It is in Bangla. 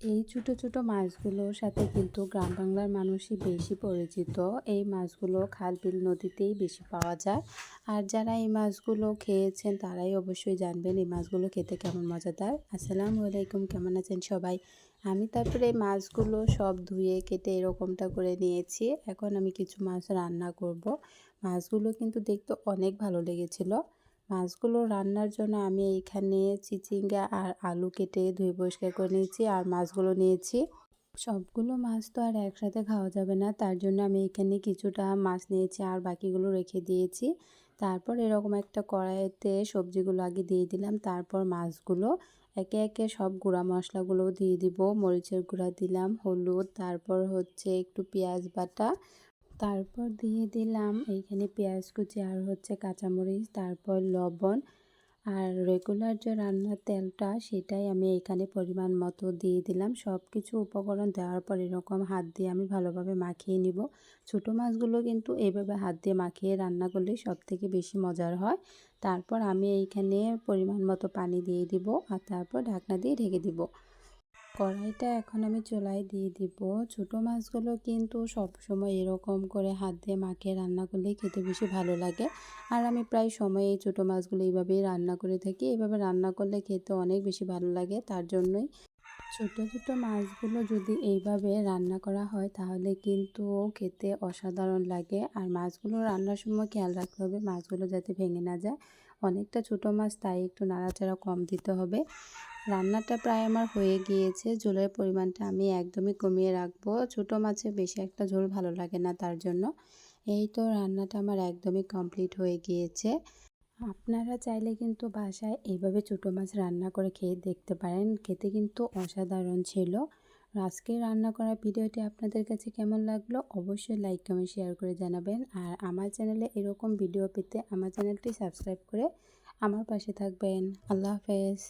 এই ছোটো ছোটো মাছগুলোর সাথে কিন্তু গ্রাম বাংলার মানুষই বেশি পরিচিত। এই মাছগুলো খাল, বিল নদীতেই বেশি পাওয়া যায়। আর যারা এই মাছগুলো খেয়েছেন, তারাই অবশ্যই জানবেন এই মাছগুলো খেতে কেমন মজাদার। আসসালামু আলাইকুম, কেমন আছেন সবাই? আমি তারপরে মাছগুলো সব ধুয়ে, কেটে এরকমটা করে নিয়েছি। এখন আমি কিছু মাছ রান্না করব। মাছগুলো কিন্তু দেখতে অনেক ভালো লেগেছিলো। মাছগুলো রান্নার জন্য আমি এইখানে চিচিঙ্গা আর আলু কেটে ধুয়ে পরিষ্কার করে নিয়েছি আর মাছগুলো নিয়েছি। সবগুলো মাছ তো আর একসাথে খাওয়া যাবে না, তার জন্য আমি এখানে কিছুটা মাছ নিয়েছি আর বাকিগুলো রেখে দিয়েছি। তারপর এরকম একটা কড়াইতে সবজিগুলো আগে দিয়ে দিলাম, তারপর মাছগুলো একে একে সব গুঁড়া মশলাগুলো দিয়ে দিব, মরিচের গুঁড়া দিলাম, হলুদ, তারপর হচ্ছে একটু পেঁয়াজ বাটা তারপর দিয়ে দিলাম এইখানে পেঁয়াজ কুচি আর হচ্ছে কাঁচামরিচ, তারপর লবণ আর রেগুলার যে রান্নার তেলটা সেটাই আমি এখানে পরিমাণ মতো দিয়ে দিলাম। সব কিছু উপকরণ দেওয়ার পর এরকম হাত দিয়ে আমি ভালোভাবে মাখিয়ে নিব। ছোটো মাছগুলো কিন্তু এইভাবে হাত দিয়ে মাখিয়ে রান্না করলে সব থেকে বেশি মজার হয়। তারপর আমি এইখানে পরিমাণ মতো পানি দিয়ে দিব আর তারপর ঢাকনা দিয়ে ঢেকে দিব। কড়াইটা এখন আমি চুলায় দিয়ে দিব। ছোটো মাছগুলো কিন্তু সব সময় এরকম করে হাত দিয়ে মাখিয়ে রান্না করলে খেতে বেশি ভালো লাগে। আর আমি প্রায় সময় এই ছোটো মাছগুলো এইভাবেই রান্না করে থাকি। এভাবে রান্না করলে খেতে অনেক বেশি ভালো লাগে, তার জন্যই। ছোটো ছোটো মাছগুলো যদি এইভাবে রান্না করা হয় তাহলে কিন্তু খেতে অসাধারণ লাগে। আর মাছগুলো রান্নার সময় খেয়াল রাখতে হবে মাছগুলো যাতে ভেঙে না যায়। অনেকটা ছোটো মাছ তাই একটু নাড়াচাড়া কম দিতে হবে। রান্নাটা প্রায় আমার হয়ে গিয়েছে, ঝোলের পরিমাণটা আমি একদমই কমিয়ে রাখব। ছোটো মাছে বেশি একটা ঝোল ভালো লাগে না তার জন্য। এই তো রান্নাটা আমার একদমই কমপ্লিট হয়ে গিয়েছে। আপনারা চাইলে কিন্তু বাসায় এইভাবে ছোটো মাছ রান্না করে খেয়ে দেখতে পারেন। খেতে কিন্তু অসাধারণ ছিল। আজকে রান্না করা ভিডিওটি আপনাদের কাছে কেমন লাগল অবশ্যই লাইক কমেন্ট শেয়ার করে জানাবেন। আর আমার চ্যানেলে এরকম ভিডিও পেতে আমার চ্যানেলটি সাবস্ক্রাইব করে আমার পাশে থাকবেন। আল্লাহ হাফেজ।